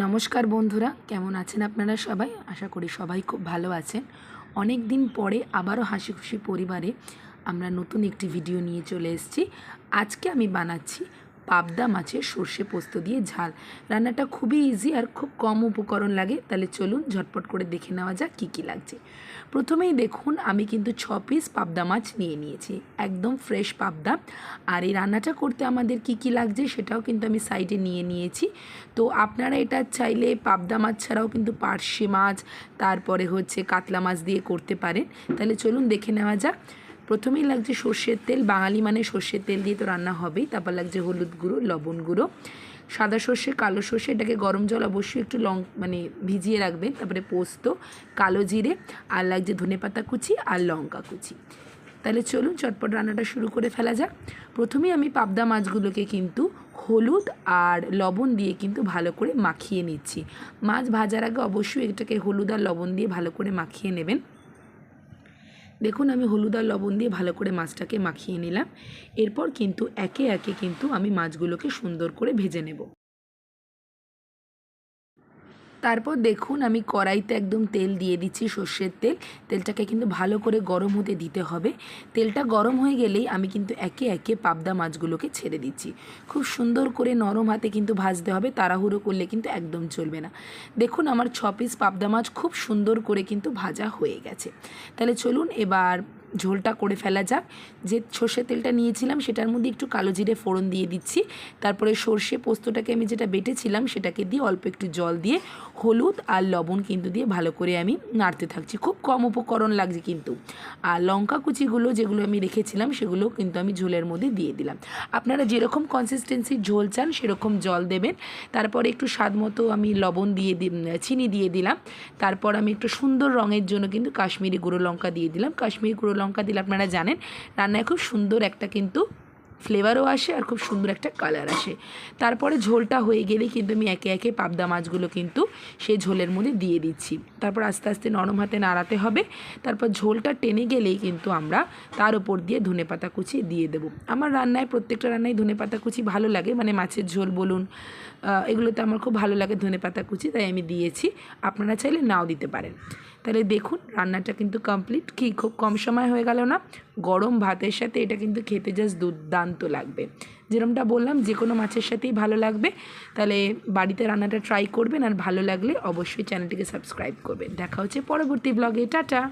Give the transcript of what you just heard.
নমস্কার বন্ধুরা, কেমন আছেন আপনারা সবাই? আশা করি সবাই খুব ভালো আছেন। অনেক দিন পরে আবারও হাসি খুশি পরিবারে আমরা নতুন একটি ভিডিও নিয়ে চলে এসেছি। আজকে আমি বানাচ্ছি পাবদা মাছের সর্ষে পোস্ত দিয়ে ঝাল। রান্নাটা খুবই ইজি আর খুব কম উপকরণ লাগে। তাহলে চলুন ঝটপট করে দেখে নেওয়া যাক কী কী লাগছে। প্রথমেই দেখুন, আমি কিন্তু ছ পিস পাবদা মাছ নিয়ে নিয়েছি। একদম ফ্রেশ পাবদা। আর এই রান্নাটা করতে আমাদের কি কি লাগছে সেটাও কিন্তু আমি সাইডে নিয়ে নিয়েছি। তো আপনারা এটা চাইলে পাবদা মাছ ছাড়াও কিন্তু পার্শে মাছ, তারপরে হচ্ছে কাতলা মাছ দিয়ে করতে পারেন। তাহলে চলুন দেখে নেওয়া যাক। প্রথমেই লাগছে সর্ষের তেল, বাঙালি মানে সর্ষের তেল দিয়ে তো রান্না হবেই। তারপর লাগছে হলুদ গুঁড়ো, লবণ গুঁড়ো, সাদা সর্ষে, কালো সর্ষে, এটাকে গরম জল অবশ্যই একটু লং মানে ভিজিয়ে রাখবেন। তারপরে পোস্ত, কালো জিরে, আর লাগছে ধনেপাতা কুচি আর লঙ্কা কুচি। তাহলে চলুন চটপট রান্নাটা শুরু করে ফেলা যাক। প্রথমেই আমি পাবদা মাছগুলোকে কিন্তু হলুদ আর লবণ দিয়ে কিন্তু ভালো করে মাখিয়ে নিচ্ছি। মাছ ভাজার আগে অবশ্যই এটাকে হলুদ আর লবণ দিয়ে ভালো করে মাখিয়ে নেবেন। দেখুন, আমি হলুদ আর লবণ দিয়ে ভালো করে মাছটাকে মাখিয়ে নিলাম। এরপর কিন্তু একে একে কিন্তু আমি মাছগুলোকে সুন্দর করে ভেজে নেব। তারপর দেখুন আমি কড়াইতে একদম তেল দিয়ে দিচ্ছি সর্ষের তেল। তেলটাকে কিন্তু ভালো করে গরম হতে দিতে হবে। তেলটা গরম হয়ে গেলেই আমি কিন্তু একে একে পাবদা মাছগুলোকে ছেড়ে দিচ্ছি। খুব সুন্দর করে নরম হাতে কিন্তু ভাজতে হবে, তাড়াহুড়ো করলে কিন্তু একদম চলবে না। দেখুন আমার ছ পিস পাবদা মাছ খুব সুন্দর করে কিন্তু ভাজা হয়ে গেছে। তাহলে চলুন এবার ঝোলটা করে ফেলা যাক। যে সর্ষের তেলটা নিয়েছিলাম সেটার মধ্যে একটু কালো জিরে ফোড়ন দিয়ে দিচ্ছি। তারপরে সর্ষে পোস্তটাকে আমি যেটা বেটেছিলাম সেটাকে দিয়ে অল্প একটু জল দিয়ে হলুদ আর লবণ কিন্তু দিয়ে ভালো করে আমি নাড়তে থাকছি। খুব কম উপকরণ লাগছে কিন্তু। আর লঙ্কা কুচিগুলো যেগুলো আমি রেখেছিলাম সেগুলো কিন্তু আমি ঝোলের মধ্যে দিয়ে দিলাম। আপনারা যেরকম কনসিস্টেন্সির ঝোল চান সেরকম জল দেবেন। তারপরে একটু স্বাদ মতো আমি লবণ দিয়ে চিনি দিয়ে দিলাম। তারপর আমি একটু সুন্দর রঙের জন্য কিন্তু কাশ্মীরি গুঁড়ো লঙ্কা দিয়ে দিলাম। কাশ্মীরি গুঁড়ো লঙ্কা দিলে আপনারা জানেন রান্নায় খুব সুন্দর একটা কিন্তু ফ্লেভারও আসে আর খুব সুন্দর একটা কালার আসে। তারপরে ঝোলটা হয়ে গেলেই কিন্তু আমি একে একে পাবদা মাছগুলো কিন্তু সেই ঝোলের মধ্যে দিয়ে দিচ্ছি। তারপর আস্তে আস্তে নরম হাতে নাড়াতে হবে। তারপর ঝোলটা টেনে গেলেই কিন্তু আমরা তার উপর দিয়ে ধনে পাতা কুচি দিয়ে দেবো। আমার রান্নায়, প্রত্যেকটা রান্নায় ধনে পাতা কুচি ভালো লাগে মানে মাছের ঝোল বলুন এগুলোতে আমার খুব ভালো লাগে ধনে পাতা কুচি, তাই আমি দিয়েছি। আপনারা চাইলে নাও দিতে পারেন। তাহলে দেখুন, রান্নাটা কিন্তু কমপ্লিট কি খুব কম সময় হয়ে গেল না গরম ভাতের সাথে এটা কিন্তু খেতে জাস্ট দুর্দান্ত লাগবে। যেরমটা বললাম, যে কোনো মাছের সাথেই ভালো লাগবে। তাহলে বাড়িতে রান্নাটা ট্রাই করবেন আর ভালো লাগলে অবশ্যই চ্যানেলটিকে সাবস্ক্রাইব করবেন। দেখা হচ্ছে পরবর্তী ব্লগে টাটা!